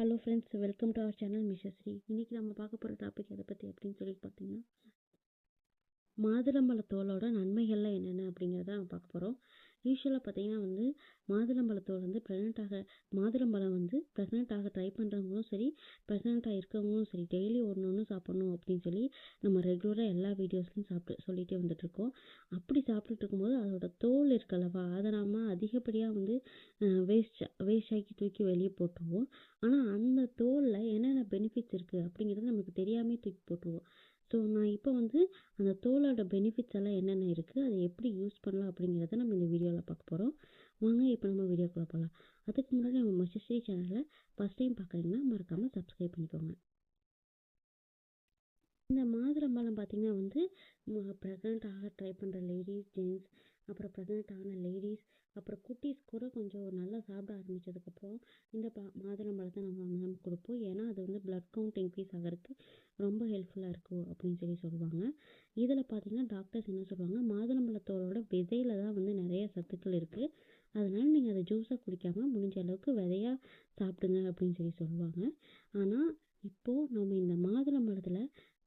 Hello friends welcome to our channel Mishasri இன்றைக்கி நம்ம பார்க்க போகிற டாபிக் எதை பற்றி அப்படின்னு சொல்லி பார்த்தீங்கன்னா மாதுளம்பழத்தோலோட நன்மைகள்லாம் என்னென்ன அப்படிங்கிறத நம்ம பார்க்க போகிறோம் யூஸ்வலாக பார்த்தீங்கன்னா வந்து மாதுளம்பழத்தோல் வந்து ப்ரெக்னென்ட் ஆக மாதுளம்பழம் வந்து ப்ரெக்னென்ட் ஆக ட்ரை பண்ணுறவங்களும் சரி ப்ரெக்னென்ட்டாக இருக்கவங்களும் சரி டெய்லி ஒன்று ஒன்று சாப்பிட்ணும் அப்படின்னு சொல்லி நம்ம ரெகுலராக எல்லா வீடியோஸ்லையும் சாப்பிட்டு வந்துட்டுருக்கோம். அப்படி சாப்பிட்டுட்டு இருக்கும்போது அதோட தோல் இருக்கல்லவா? அதை நம்ம அதிகப்படியாக வந்து வேஸ்ட் வேஸ்ட் ஆக்கி தூக்கி வெளியே போட்டுருவோம். ஆனால் அந்த தோலில் என்னென்ன பெனிஃபிட்ஸ் இருக்குது அப்படிங்கிறது நமக்கு தெரியாமே தூக்கி போட்டுருவோம். ஸோ நான் இப்போ வந்து அந்த தோலோட பெனிஃபிட்ஸ் எல்லாம் என்னென்ன இருக்குது அதை எப்படி யூஸ் பண்ணலாம் அப்படிங்கிறத நம்ம இந்த வீடியோவில் பார்க்க போகிறோம் வாங்க இப்போ நம்ம வீடியோக்குள்ளே போகலாம் அதுக்கு முன்னாடி நம்ம மஷஸ்ரீ சேனலில் ஃபஸ்ட் டைம் பார்க்குறீங்கன்னா மறக்காமல் சப்ஸ்கிரைப் பண்ணிக்கோங்க. இந்த மாதுளம்பழம் பார்த்திங்கன்னா வந்து ப்ரெக்னென்ட் ஆக ட்ரை பண்ணுற லேடிஸ் ஜென்ட்ஸ் அப்புறம் ப்ரெக்னென்ட் ஆன லேடிஸ் அப்புறம் குட்டீஸ் கூட கொஞ்சம் நல்லா சாப்பிட ஆரம்பித்ததுக்கப்புறம் இந்த ப மாதுளம்பழத்தை நம்ம வந்து நம்ம கொடுப்போம். ஏன்னா அது வந்து ப்ளட் கவுண்ட் இன்க்ரீஸ் ஆகிறதுக்கு ரொம்ப ஹெல்ப்ஃபுல்லாக இருக்கும் அப்படின்னு சொல்லி சொல்லுவாங்க. இதில் பார்த்திங்கன்னா டாக்டர்ஸ் என்ன சொல்லுவாங்க மாதுளம்பழத்தோட விதையில் தான் வந்து நிறைய சத்துக்கள் இருக்குது அதனால் நீங்கள் அதை ஜூஸாக குடிக்காமல் முடிஞ்ச அளவுக்கு விதையாக சாப்பிடுங்க அப்படின்னு சொல்லி சொல்லுவாங்க. ஆனால் இப்போது நம்ம இந்த மாதுளம்பழத்தில்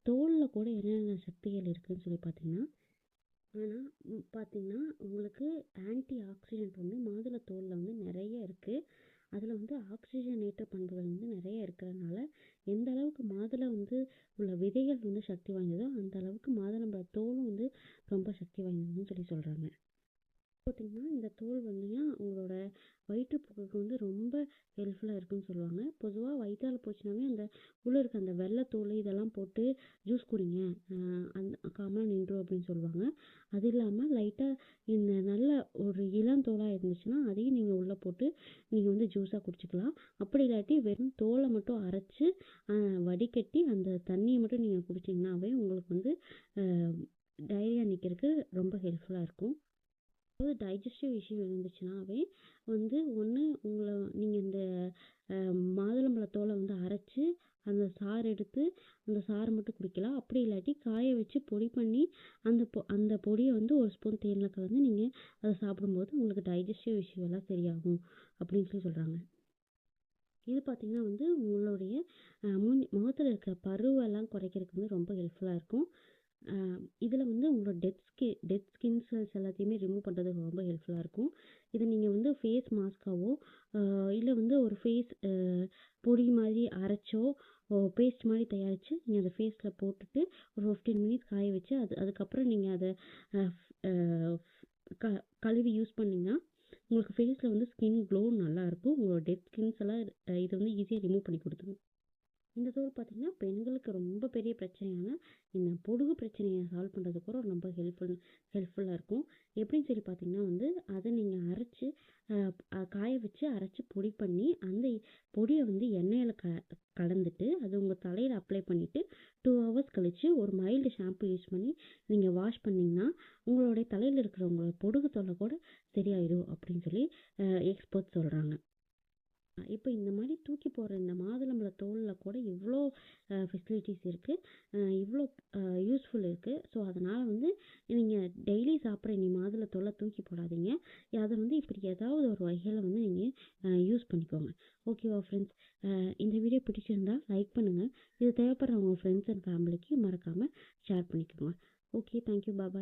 தோலில் கூட என்னென்ன சக்திகள் இருக்குதுன்னு சொல்லி பார்த்தீங்கன்னா ஆனால் பார்த்திங்கன்னா உங்களுக்கு ஆன்டி ஆக்சிடென்ட் வந்து மாதுளை தோலில் வந்து நிறைய இருக்குது அதில் வந்து ஆக்சிஜனேற்ற பண்புகள் வந்து நிறைய இருக்கிறதுனால எந்த அளவுக்கு மாதுளை வந்து உள்ள விதைகள் வந்து சக்தி வாய்ந்ததோ அந்த அளவுக்கு மாதுளம்பழ தோலும் வந்து ரொம்ப சக்தி வாய்ந்ததுன்னு சொல்லி சொல்கிறாங்க பார்த்திங்கன்னா இந்த தோல் வந்துங்க உங்களோட வயிற்றுப்போக்குக்கு வந்து ரொம்ப ஹெல்ப்ஃபுல்லாக இருக்குன்னு சொல்லுவாங்க. பொதுவாக வயிற்றால போச்சுனாவே அந்த உள்ளே இருக்க அந்த வெள்ளைத்தோல் இதெல்லாம் போட்டு ஜூஸ் குடிங்க. அந்த காமனாக நின்றோம் அப்படின்னு சொல்லுவாங்க. அது இல்லாமல் லைட்டாக இந்த நல்ல ஒரு இளந்தோலாக இருந்துச்சுன்னா அதையும் நீங்கள் உள்ளே போட்டு நீங்கள் வந்து ஜூஸாக குடிச்சிக்கலாம். அப்படி இல்லாட்டி வெறும் தோலை மட்டும் அரைச்சி வடிகட்டி அந்த தண்ணியை மட்டும் நீங்கள் குடிச்சிங்கனாவே உங்களுக்கு வந்து டைரியா நிற்கிறதுக்கு ரொம்ப ஹெல்ப்ஃபுல்லாக இருக்கும். அதாவது டைஜஸ்டிவ் இஷ்யூ இருந்துச்சுனாவே வந்து ஒன்று உங்களை நீங்கள் இந்த மாதுளம்பழத்தோலை வந்து அரைச்சி அந்த சாறு எடுத்து அந்த சாறை மட்டும் குடிக்கலாம். அப்படி இல்லாட்டி காய வச்சு பொடி பண்ணி அந்த பொ அந்த பொடியை வந்து ஒரு ஸ்பூன் தேனில் கலந்து நீங்கள் அதை சாப்பிடும்போது உங்களுக்கு டைஜஸ்டிவ் இஷ்யூ எல்லாம் சரியாகும் அப்படின்னு சொல்லி சொல்கிறாங்க இது பார்த்திங்கன்னா வந்து உங்களுடைய முன் முகத்தில் இருக்கிற பருவெல்லாம் குறைக்கிறதுக்கு வந்து ரொம்ப ஹெல்ப்ஃபுல்லாக இருக்கும். இதில் வந்து உங்களோட dead ski dead skin cells எல்லாத்தையுமே ரிமூவ் பண்ணுறதுக்கு ரொம்ப ஹெல்ப்ஃபுல்லாக இருக்கும். இதை நீங்கள் வந்து ஃபேஸ் மாஸ்க்காவோ இல்லை வந்து ஒரு ஃபேஸ் பொடி மாதிரி அரைச்சோ பேஸ்ட் மாதிரி தயாரித்து நீங்கள் அதை ஃபேஸில் போட்டுட்டு ஒரு ஃபிஃப்டீன் மினிட்ஸ் காய வச்சு அது அதுக்கப்புறம் நீங்கள் அதை க கழுவி யூஸ் பண்ணிங்கன்னா உங்களுக்கு ஃபேஸில் வந்து ஸ்கின் க்ளோ நல்லாயிருக்கும் உங்களோட டெத் ஸ்கின்ஸ் எல்லாம் இதை வந்து ஈஸியாக ரிமூவ் பண்ணி கொடுத்துரும். இந்த தோல் பார்த்திங்கன்னா பெண்களுக்கு ரொம்ப பெரிய பிரச்சனையான இந்த பொடுகு பிரச்சனையை சால்வ் பண்ணுறதுக்கு கூட ரொம்ப ஹெல்ப்ஃபுல் ஹெல்ப்ஃபுல்லாக இருக்கும். எப்படின்னு சொல்லி பார்த்திங்கன்னா வந்து அதை நீங்கள் அரைச்சி காய வச்சு அரைச்சி பொடி பண்ணி அந்த பொடியை வந்து எண்ணெயில் க கலந்துட்டு அது உங்கள் தலையில் அப்ளை பண்ணிவிட்டு டூ ஹவர்ஸ் கழித்து ஒரு மைல்டு ஷாம்பு யூஸ் பண்ணி நீங்கள் வாஷ் பண்ணிங்கன்னா உங்களுடைய தலையில் இருக்கிற உங்களோட பொடுகு தொல்லை கூட சரியாயிடும் அப்படின்னு சொல்லி எக்ஸ்பர்ட் சொல்கிறாங்க இப்போ இந்த மாதிரி தூக்கி போடுற இந்த மாதுளம்பழ தோலில் கூட இவ்வளோ ஃபெசிலிட்டிஸ் இருக்குது இவ்வளோ யூஸ்ஃபுல் இருக்குது ஸோ அதனால் வந்து நீங்கள் டெய்லி சாப்பிட்ற நீ மாதுளை தோலை தூக்கி போடாதீங்க. அதை வந்து இப்படி ஏதாவது ஒரு வகையில் வந்து நீங்கள் யூஸ் பண்ணிக்கோங்க. ஓகேவா ஃப்ரெண்ட்ஸ் இந்த வீடியோ பிடிச்சிருந்தா லைக் பண்ணுங்கள் இது தேவைப்படுற உங்கள் ஃப்ரெண்ட்ஸ் அண்ட் ஃபேமிலிக்கு மறக்காமல் ஷேர் பண்ணிக்கோங்க. Okay thank you bye